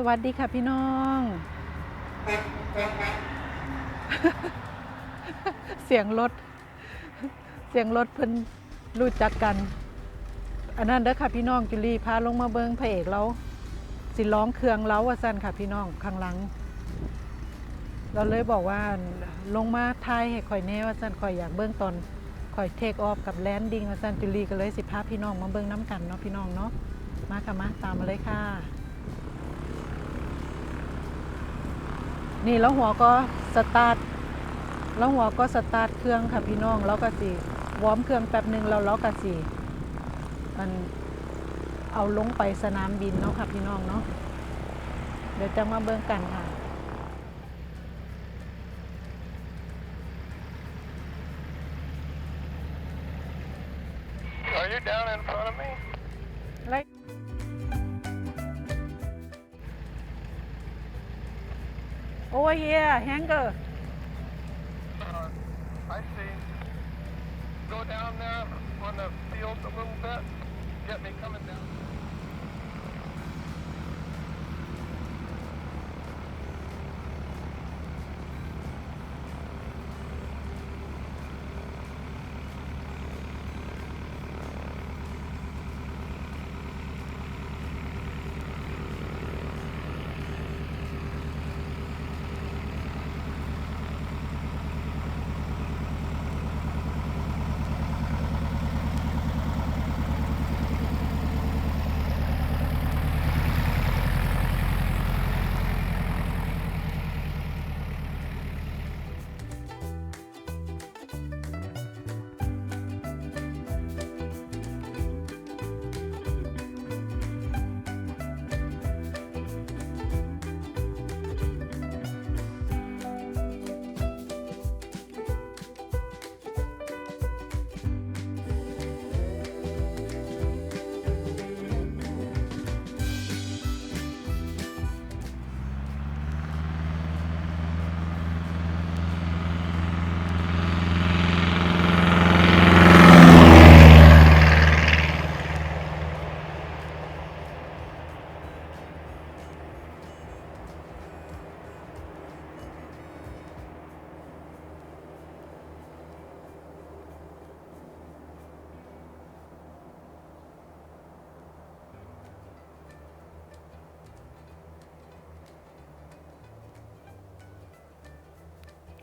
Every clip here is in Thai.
สวัสดีค่ะพี่น้อง เสียงรถ เสียงรถเพิ่นรู้จักกัน อันนั้นเด้อค่ะพี่น้องจุลีพาลงมาเบิงพระเอกเราสิร้องเครื่องเล้าว่าสั้นค่ะพี่น้องข้างหลัง เราเลยบอกว่าลงมาทายให้ข่อยแน่ว่าสั้นข่อยอยากเบิ้งตอนข่อยเทคออฟกับแลนดิ้งว่าสั้นจุลีก็เลยสิพาพี่น้องมาเบิ้งน้ำกันเนาะพี่น้องเนาะมาค่ะมาตามมาเลยค่ะ นี่แล้วหัวก็สตาร์ทแล้วหัวก็สตาร์ทเครื่องค่ะพี่น้องแล้วก็สิวอร์มเครื่องแป๊บหนึ่งแล้วเราก็สิมันเอาลงไปสนามบินเนาะค่ะพี่น้องเนาะเดี๋ยวจะมาเบิ่งกันค่ะ Are you down in front of me? Like over here hanger Uh, I see. Go down there on the field a little bit. Get me coming down.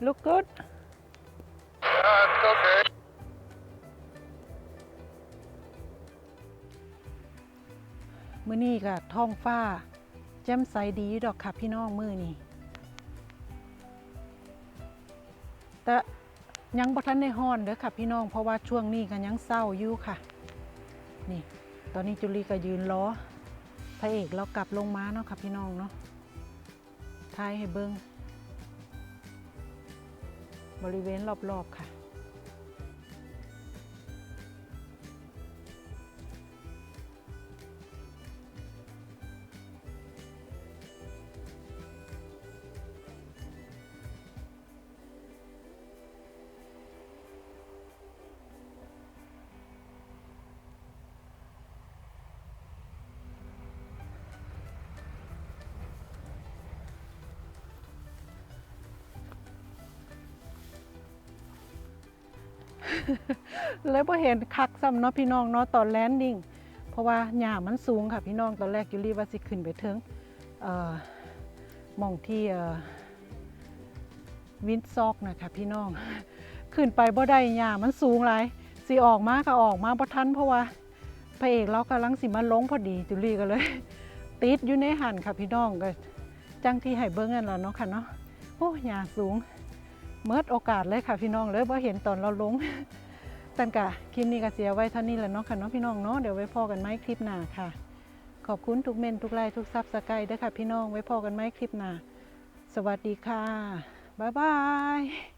Look good Uh, it's okay. มื้อนี้ก็ท้องฟ้า แจ่มใสดียุดอกค่ะพี่น้องมื้อนี้แต่ยังบ่ทันได้ฮ้อนเด้อค่ะพี่น้องเพราะว่าช่วงนี้ก็ยังเศร้าอยู่ค่ะ นี่ ตอนนี้จุลีก็ยืนล้อพระเอกเรากลับลงมาเนาะค่ะพี่น้องเนาะทายให้เบิ่ง บริเวณรอบๆค่ะ เลยพอเห็นคักซ้ำเนาะพี่น้องเนาะตอนแลนดิ้งเพราะว่าหญ้ามันสูงค่ะพี่น้องตอนแรกยูรีว่าสิขึ้นไปถึงเอ่อมองที่เอ่อวินซอกนะคะพี่น้อง ขึ้นไปบ่ได้หญ้ามันสูงหลายสิออกมาก็ออกมาบ่ทันเพราะว่าพระเอกเรากำลังสิมาลงพอดีจุลีก็เลย ติดอยู่ในหันค่ะพี่น้องก็จังที่ให้เบิ้งนั่นแหละเนาะค่ะเนาะโอ้หญ้าสูง เมิดโอกาสเลยค่ะพี่น้องเลยว่าเห็นตอนเราลงตันกะคลิปนี้ก็เสียไว้เท่านี้แหละเนาะค่ะเนาะพี่น้องเนาะเดี๋ยวไว้พอกันไหมคลิปหน้าค่ะ ขอบคุณทุกเมนทุกไลค์ทุกซับสไครต์ด้วยค่ะพี่น้องไว้พอกันไหมคลิปหน้า สวัสดีค่ะ บ๊ายบาย